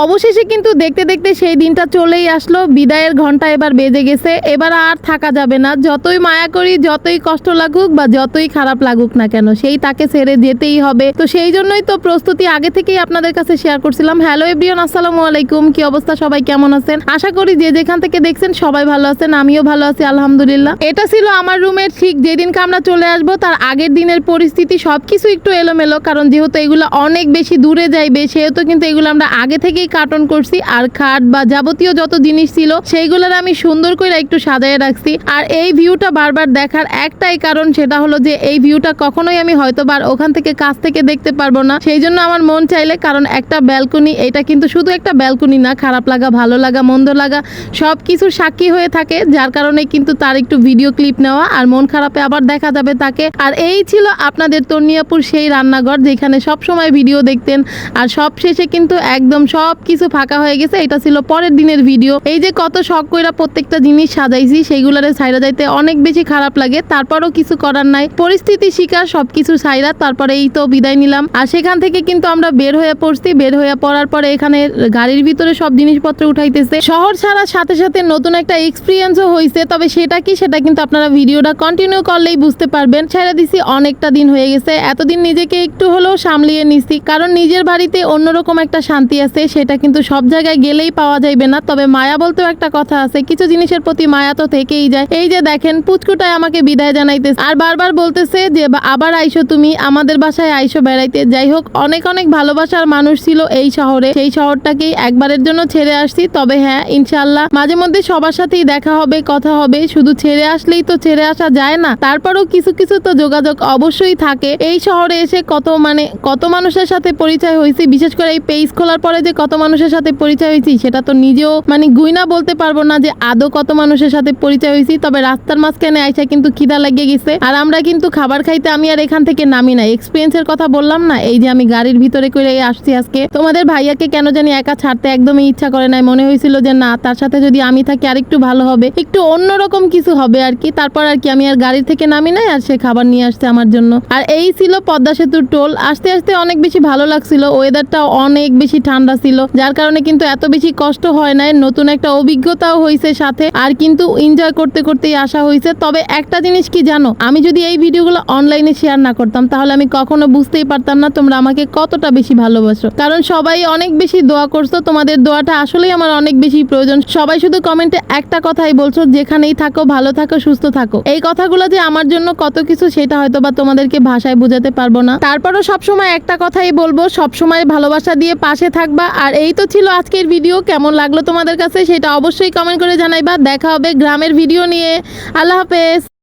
অবশেষে কিন্তু দেখতে দেখতে সেই দিনটা চলেই আসলো। বিদায়ের ঘণ্টা এবার বেজে গেছে। এবার আর থাকা যাবে না। যতই মায়া করি, যতই কষ্ট লাগুক বা যতই খারাপ লাগুক না কেন, সেই তাকে ছেড়ে যেতেই হবে। তো সেই জন্যই তো প্রস্তুতি আগে থেকেই আপনাদের কাছে শেয়ার করছিলাম। হ্যালো এভরিওন আসসালামু আলাইকুম। কি অবস্থা? সবাই কেমন আছেন? আশা করি যে যেখান থেকে দেখছেন সবাই ভালো আছেন, আমিও ভালো আছি, আলহামদুলিল্লাহ। এটা ছিল আমার রুমের ঠিক যেদিনকে আমরা চলে আসব, তার আগের দিনের পরিস্থিতি। সবকিছু একটু এলোমেলো, কারণ যেহেতু এগুলো অনেক বেশি দূরে যাইবে, সেহেতু কিন্তু এগুলো আমরা আগে থেকেই কার্টন করছি, আর খাট বা যাবতীয় যত জিনিস ছিল সেইগুলোর আমি সুন্দর করে একটু সাজায় রাখছি। আর এই ভিউটা বারবার দেখার একটাই কারণ সেটা হলো যে এই ভিউটা কখনোই আমি হয়তো বার ওখান থেকে কাছ থেকে দেখতে পারব না। সেই জন্য আমার মন চাইলে কারণ একটা ব্যালকনি, এটা কিন্তু শুধু একটা ব্যালকনি না, খারাপ লাগা, ভালো লাগা, মন্দ লাগা সব কিছুর সাক্ষী হয়ে থাকে, যার কারণে কিন্তু তার একটু ভিডিও ক্লিপ নেওয়া আর মন খারাপে আবার দেখা যাবে তাকে। আর এই ছিল আপনাদের তন্নিয়াপুর সেই রান্নাঘর, যেখানে সব সময় ভিডিও দেখতেন, আর সব শেষে কিন্তু একদম সব কিছু ফাঁকা হয়ে গেছে, এটা ছিল পরের দিনের ভিডিও এই যে কত শখ কইরা প্রত্যেকটা জিনিস সাজাইছি সেইগুলারে সাইরা যাইতে অনেক বেশি খারাপ লাগে, তারপরও কিছু করার নাই। পরিস্থিতি শিকার, সবকিছু সাইরা তারপরে এই তো বিদায় নিলাম। আর সেখান থেকে কিন্তু আমরা বের হয়ে পড়ছি, বের হয়ে পড়ার পরে এখানে গাড়ির ভিতরে সব জিনিসপত্র উঠাইতেছে। শহর ছাড়ার সাথে সাথে নতুন একটা এক্সপিরিয়েন্সও হয়েছে তবে সেটা কি, সেটা কিন্তু আপনারা ভিডিওটা কন্টিনিউ করলেই বুঝতে পারবেন। ছেড়ে দিছি অনেকটা দিন হয়ে গেছে, এতদিন নিজেকে একটু হলেও সামলিয়ে নিছি, কারণ নিজের বাড়িতে অন্যরকম একটা শান্তি আছে সেটা কিন্তু সব জায়গায় গেলেই পাওয়া যাইবে না। তবে মায়া বলতেও একটা কথা আছে, কিছু জিনিসের প্রতি মায়া তো থেকেই যায়। এই যে দেখেন পুচকুটায় আমাকে বিদায় জানাইতেছে আর বারবার বলতেছে যে আবার আইসো তুমি, আমাদের বাসায় আইসো বেড়াইতে। যাই হোক, অনেক অনেক ভালোবাসার মানুষ ছিল এই শহরে। সেই শহরটাকেই একবারের জন্য ছেড়ে আসছি। তবে হ্যাঁ ইনশাল্লাহ মাঝে মধ্যে সবার সাথেই দেখা হবে, কথা হবে। শুধু ছেড়ে আসলেই তো ছেড়ে আসা যায় না। তারপরেও কিছু কিছু তো যোগাযোগ অবশ্যই থাকে। এই শহরে এসে কত মানে কত মানুষের সাথে পরিচয় হয়েছে। বিশেষ করে এই পেজ খোলার পরে যে কত মানুষের সাথে পরিচয় হয়েছি সেটা তো নিজেও মানে গুইনা বলতে পারব না যে আদৌ কত মানুষের সাথে পরিচয় হয়েছি, তবে রাস্তার মাঝখানে আইসা কিন্তু খিদা লাগিয়ে গেছে। আর আমরা কিন্তু খাবার খাইতে আমি আর এখান থেকে নামি না। এক্সপিরিয়েন্সের কথা বললাম না, এই যে আমি গাড়ির ভিতরে করে আসছি আজকে। তোমাদের ভাইয়াকে কেন জানি একা ছাড়তে একদমই ইচ্ছা করে নাই। মনে হয়েছিল যে না, তার সাথে যদি আমি থাকি আর একটু ভালো হবে। একটু অন্যরকম কিছু হবে আর কি। তারপর আর কি আমি আর গাড়ি থেকে নামি নাই আর সে খাবার নিয়ে আসছে আমার জন্য। আর এই ছিল পদ্মা সেতুর টোল। আস্তে আস্তে অনেক বেশি ভালো লাগছিল। ওয়েদারটা অনেক বেশি ঠান্ডা ছিল। যার কারণে কিন্তু এত বেশি কষ্ট হয় নাই, নতুন একটা অভিজ্ঞতাও হয়েছে সাথে, আর কিন্তু এনজয় করতে করতেই আসা হয়েছে তবে একটা জিনিস কি জানো, আমি যদি এই ভিডিওগুলো অনলাইনে শেয়ার না করতাম, তাহলে আমি কখনো বুঝতেই পারতাম না তোমরা আমাকে কতটা বেশি ভালোবাসো। কারণ সবাই অনেক বেশি দোয়া করছ, তোমাদের দোয়াটা আসলেই আমার অনেক বেশি প্রয়োজন। সবাই শুধু কমেন্টে একটা কথাই বলছো, যেখানেই থাকো, ভালো থাকো, সুস্থ থাকো। এই কথাগুলো যে আমার জন্য কত কিছু, সেটা হয়তো বা তোমাদেরকে ভাষায় বোঝাতে পারব না। তারপরও সবসময় একটা কথাই বলব, সবসময় ভালোবাসা দিয়ে পাশে থাকবা আর এই তো ছিল আজকের ভিডিও কেমন লাগল তোমাদের কাছে সেটা অবশ্যই কমেন্ট করে জানাইবা। দেখা হবে গ্রামের ভিডিও নিয়ে। আল্লাহ হাফেজ।